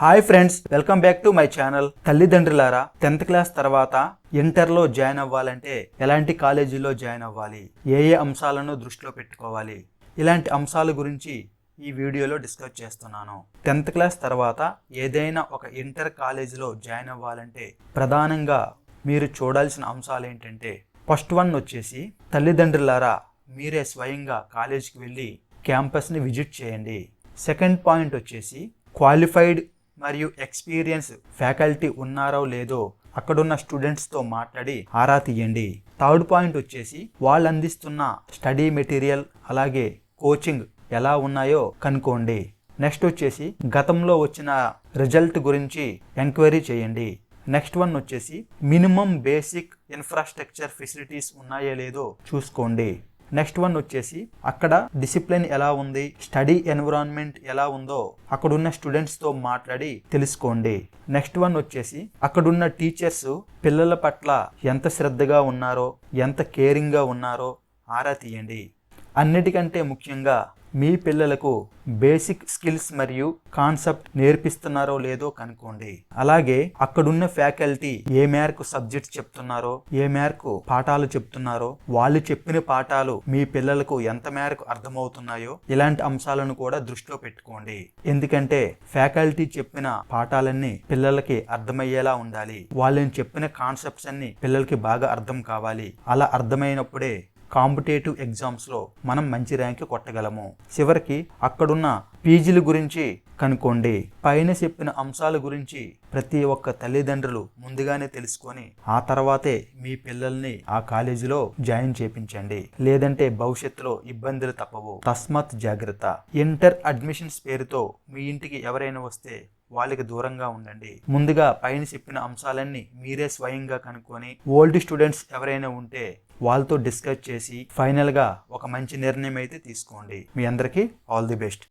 Hi friends welcome back to my channel. తల్లిదండ్రులారా tenth class తర్వాత ఇంటర్లో join అవ్వాలంటే ఎలాంటి కాలేజీలో జాయిన్ అవ్వాలి? ఏ ఏ అంశాలను దృష్టిలో పెట్టుకోవాలి? ఇలాంటి అంశాల గురించి ఈ వీడియోలో డిస్కస్ చేస్తున్నాను. టెన్త్ క్లాస్ తర్వాత ఏదైనా ఒక ఇంటర్ కాలేజీలో జాయిన్ అవ్వాలంటే ప్రధానంగా మీరు చూడాల్సిన అంశాలు ఏంటంటే ఫస్ట్ వన్ వచ్చేసి తల్లిదండ్రులారా మీరే స్వయంగా కాలేజీకి వెళ్ళి క్యాంపస్ని విజిట్ చేయండి. సెకండ్ పాయింట్ వచ్చేసి క్వాలిఫైడ్ మరియు ఎక్స్పీరియన్స్ ఫ్యాకల్టీ ఉన్నారో లేదో అక్కడున్న స్టూడెంట్స్తో మాట్లాడి ఆరా తీయండి. థర్డ్ పాయింట్ వచ్చేసి వాళ్ళు అందిస్తున్న స్టడీ మెటీరియల్ అలాగే కోచింగ్ ఎలా ఉన్నాయో కనుక్కోండి. నెక్స్ట్ వచ్చేసి గతంలో వచ్చిన రిజల్ట్ గురించి ఎంక్వైరీ చేయండి. నెక్స్ట్ వన్ వచ్చేసి మినిమం బేసిక్ ఇన్ఫ్రాస్ట్రక్చర్ ఫెసిలిటీస్ ఉన్నాయో లేదో చూసుకోండి. నెక్స్ట్ వన్ వచ్చేసి అక్కడ డిసిప్లిన్ ఎలా ఉంది స్టడీ ఎన్విరాన్మెంట్ ఎలా ఉందో అక్కడున్న స్టూడెంట్స్తో మాట్లాడి తెలుసుకోండి. నెక్స్ట్ వన్ వచ్చేసి అక్కడున్న టీచర్స్ పిల్లల పట్ల ఎంత శ్రద్ధగా ఉన్నారో ఎంత కేరింగ్గా ఉన్నారో ఆరా తీయండి. అన్నిటికంటే ముఖ్యంగా మీ పిల్లలకు బేసిక్ స్కిల్స్ మరియు కాన్సెప్ట్ నేర్పిస్తున్నారో లేదో కనుక్కోండి. అలాగే అక్కడున్న ఫ్యాకల్టీ ఏ మేరకు సబ్జెక్ట్స్ చెప్తున్నారో ఏ మేరకు పాఠాలు చెప్తున్నారో వాళ్ళు చెప్పిన పాఠాలు మీ పిల్లలకు ఎంత మేరకు అర్థమవుతున్నాయో ఇలాంటి అంశాలను కూడా దృష్టిలో పెట్టుకోండి. ఎందుకంటే ఫ్యాకల్టీ చెప్పిన పాఠాలన్నీ పిల్లలకి అర్థమయ్యేలా ఉండాలి. వాళ్ళని చెప్పిన కాన్సెప్ట్స్ అన్ని పిల్లలకి బాగా అర్థం కావాలి. అలా అర్థమైనప్పుడే కాంపిటేటివ్ ఎగ్జామ్స్లో మనం మంచి ర్యాంక్ కొట్టగలము. చివరికి అక్కడున్న పీజీల గురించి కనుక్కోండి. పైన చెప్పిన అంశాల గురించి ప్రతి ఒక్క తల్లిదండ్రులు ముందుగానే తెలుసుకొని ఆ తర్వాతే మీ పిల్లల్ని ఆ కాలేజీలో జాయిన్ చేపించండి. లేదంటే భవిష్యత్తులో ఇబ్బందులు తప్పవు. తస్మాత్ జాగ్రత్త. ఇంటర్ అడ్మిషన్స్ పేరుతో మీ ఇంటికి ఎవరైనా వస్తే వాళ్ళకి దూరంగా ఉండండి. ముందుగా పైన చెప్పిన అంశాలన్నీ మీరే స్వయంగా కనుక్కొని ఓల్డ్ స్టూడెంట్స్ ఎవరైనా ఉంటే వాళ్ళతో డిస్కస్ చేసి ఫైనల్గా ఒక మంచి నిర్ణయం అయితే తీసుకోండి. మీ అందరికీ ఆల్ ది బెస్ట్.